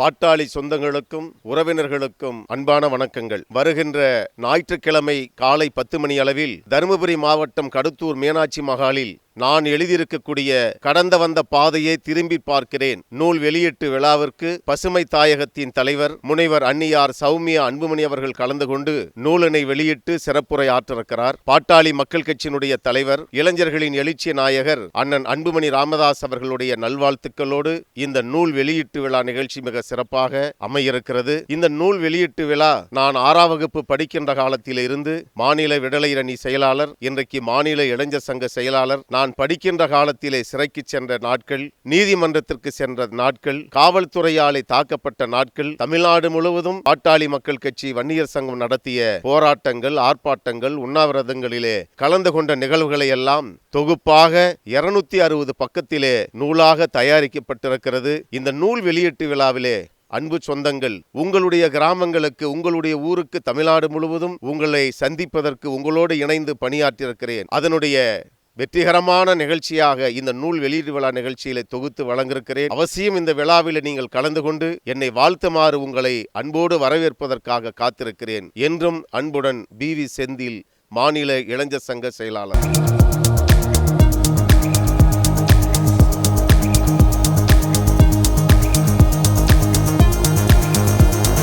பாட்டாளி சொந்தங்களுக்கும் உறவினர்களுக்கும் அன்பான வணக்கங்கள். வருகின்ற ஞாயிற்றுக்கிழமை காலை பத்து மணி அளவில் தருமபுரி மாவட்டம் கடத்தூர் மீனாட்சி மகாலில் நான் எழுதியிருக்கக்கூடிய கடந்த வந்த பாதையை திரும்பி பார்க்கிறேன். நூல் வெளியீட்டு விழாவிற்கு பசுமை தாயகத்தின் தலைவர் முனைவர் அன்னியார் சௌமியா அன்புமணி அவர்கள் கலந்து கொண்டு நூலினை வெளியிட்டு சிறப்புரை ஆற்றிருக்கிறார். பாட்டாளி மக்கள் கட்சியினுடைய தலைவர் இளைஞர்களின் எழுச்சி நாயகர் அண்ணன் அன்புமணி ராமதாஸ் அவர்களுடைய நல்வாழ்த்துக்களோடு இந்த நூல் வெளியீட்டு விழா நிகழ்ச்சி மிக சிறப்பாக அமையிருக்கிறது. இந்த நூல் வெளியீட்டு விழா நான் ஆறாம் வகுப்பு படிக்கின்ற காலத்தில் இருந்து மாநில விடலை அணி செயலாளர் இன்றைக்கு மாநில இளைஞர் சங்க செயலாளர் நான் நான் படிக்கின்ற காலத்திலே சிறைக்கு சென்ற நாட்கள் நீதிமன்றத்திற்கு சென்ற நாட்கள் காவல்துறையாலே தாக்கப்பட்ட நாட்கள் தமிழ்நாடு முழுவதும் பாட்டாளி மக்கள் கட்சி வன்னியர் சங்கம் நடத்திய போராட்டங்கள் ஆர்ப்பாட்டங்கள் உண்ணாவிரதங்களிலே கலந்து கொண்ட நிகழ்வுகளை எல்லாம் தொகுப்பாக இருநூத்தி அறுபது பக்கத்திலே நூலாக தயாரிக்கப்பட்டிருக்கிறது. இந்த நூல் வெளியீட்டு விழாவிலே அன்பு சொந்தங்கள் உங்களுடைய கிராமங்களுக்கு உங்களுடைய ஊருக்கு தமிழ்நாடு முழுவதும் உங்களை சந்திப்பதற்கு உங்களோடு இணைந்து பணியாற்றியிருக்கிறேன். அதனுடைய வெற்றிகரமான நிகழ்ச்சியாக இந்த நூல் வெளியீடு விழா நிகழ்ச்சியில தொகுத்து வழங்கியிருக்கிறேன். அவசியம் இந்த விழாவில் நீங்கள் கலந்து கொண்டு என்னை வாழ்த்துமாறு உங்களை அன்போடு வரவேற்பதற்காக காத்திருக்கிறேன் என்றும் அன்புடன் பி வி செந்தில் மாநில இளைஞர் சங்க செயலாளர்.